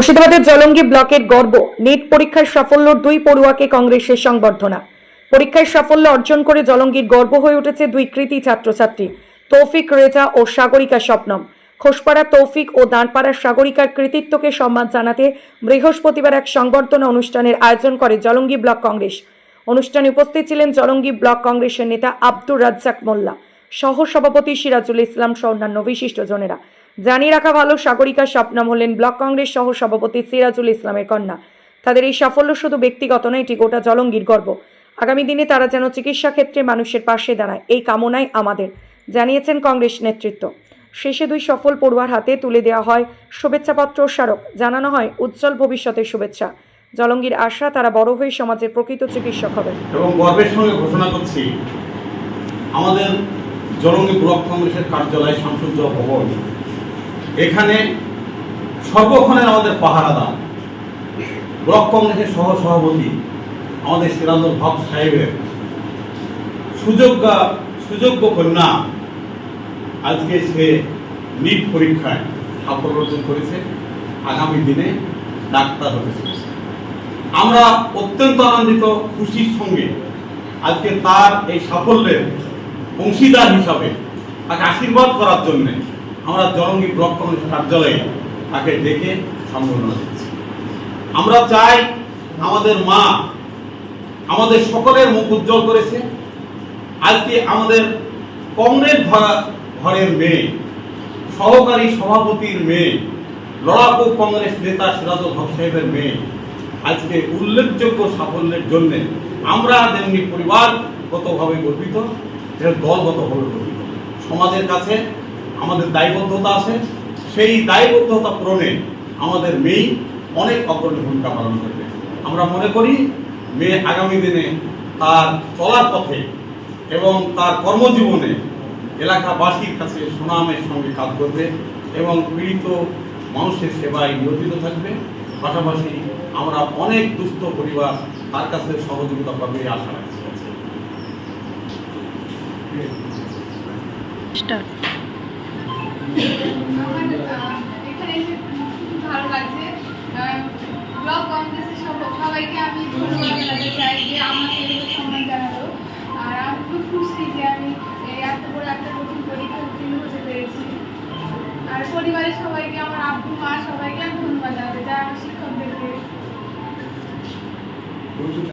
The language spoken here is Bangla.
মুর্শিদাবাদের জলঙ্গি ব্লকের গর্ব নেট পরীক্ষার সাফল্য দুই পড়ুয়াকে কংগ্রেসের সংবর্ধনা। পরীক্ষায় সাফল্য অর্জন করে জলঙ্গির গর্ব হয়ে উঠেছে দুই কৃতি ছাত্রছাত্রী, তৌফিক রেজা ও সাগরিকা স্বপ্নম। খোসপাড়া তৌফিক ও দাঁড়পাড়ার সাগরিকার কৃতিত্বকে সম্মান জানাতে বৃহস্পতিবার এক সংবর্ধনা অনুষ্ঠানের আয়োজন করে জলঙ্গি ব্লক কংগ্রেস। অনুষ্ঠানে উপস্থিত ছিলেন জলঙ্গি ব্লক কংগ্রেসের নেতা আব্দুর রাজ্জাক মোল্লা। সহ সভাপতি সিরাজুল ইসলাম সহ অন্যান্য বিশিষ্টজনেরা জানিয়ে রাখা ভালো সাগরিকা স্বপ্নম হলেন ব্লক কংগ্রেস সহ সভাপতি সিরাজুল ইসলামের কন্যা। তাদের এই সাফল্য শুধু ব্যক্তিগত নয়, এটি গোটা জলঙ্গির গর্ব। আগামী দিনে তারা যেন চিকিৎসা ক্ষেত্রে মানুষের পাশে দাঁড়ায়, এই কামনাই আমাদের, জানিয়েছেন কংগ্রেস নেতৃত্ব। শেষে দুই সফল পড়ুয়ার হাতে তুলে দেওয়া হয় শুভেচ্ছাপত্র স্মারক, জানানো হয় উজ্জ্বল ভবিষ্যতের শুভেচ্ছা। জলঙ্গির আশা, তারা বড় হয়ে সমাজের প্রকৃত চিকিৎসক হবেন। এবং গর্বের সঙ্গে ঘোষণা করছি, আমাদের জলঙ্গি ব্লক কংগ্রেসের কার্যালয় শামসুজ্জোহা ভবন। এখানে সর্বক্ষণের আমাদের পাহারাদার। ব্লক কংগ্রেসের সহ সভাপতি আমাদের সিরাজুল হক সাহেবের সুযোগ্য সুযোগ্য কন্যা। আজকে সে নিট পরীক্ষায় সাফল্য অর্জন করেছে। আগামী দিনে ডাক্তার হতে চলেছে। আমরা অত্যন্ত আনন্দিত, খুশির সঙ্গে আজকে তার এই সাফল্যের অংশীদার হিসাবে তাকে আশীর্বাদ করার জন্য আমরা জলঙ্গি ব্লক কংগ্রেস কার্যালয়ে তাকে ডেকে সম্বোধনা দিচ্ছি আমরা চাই আমাদের মা আমাদের সকলের মুখ উজ্জ্বল করেছে। আজকে আমাদের কংগ্রেস ঘরা- ঘরের মেয়ে, সহকারী সভাপতির মেয়ে, লড়াকু কংগ্রেস নেতা সিরাজুল হক সাহেবের মেয়ে আজকে উল্লেখযোগ্য সাফল্যের জন্য আমরা যেমনি পরিবারগতভাবে গর্বিত তেমনি দলগতভাবে গর্বিত সমাজের কাছে আমাদের দায়বদ্ধতা আছে। সেই দায়বদ্ধতা পূরণে আমাদের মেয়ে অনেক অগ্রণী ভূমিকা পালন করবে। আমরা মনে করি, মেয়ে আগামী দিনে তার চলার পথে এবং তার কর্মজীবনে এলাকাবাসীর কাছে সুনামের সঙ্গে কাজ করবে এবং পীড়িত মানুষের সেবায় নিয়োজিত থাকবে। পাশাপাশি আমরা অনেক দুস্থ পরিবার তার কাছে সহযোগিতা পাবে, আশা রাখছি। স্টার্ট এখানে এসে সবাইকে আমি ধন্যবাদ চাই যে আমাকে সম্মান জানালো আর আমি খুব খুশি যে আমি এত বড় একটা কঠিন পরীক্ষা উত্তীর্ণ হতে পেরেছি আর পরিবারের সবাইকে আমার আব্বু মা সবাইকে আমি ধন্যবাদ জানাতে চাই আমার শিক্ষকদেরকে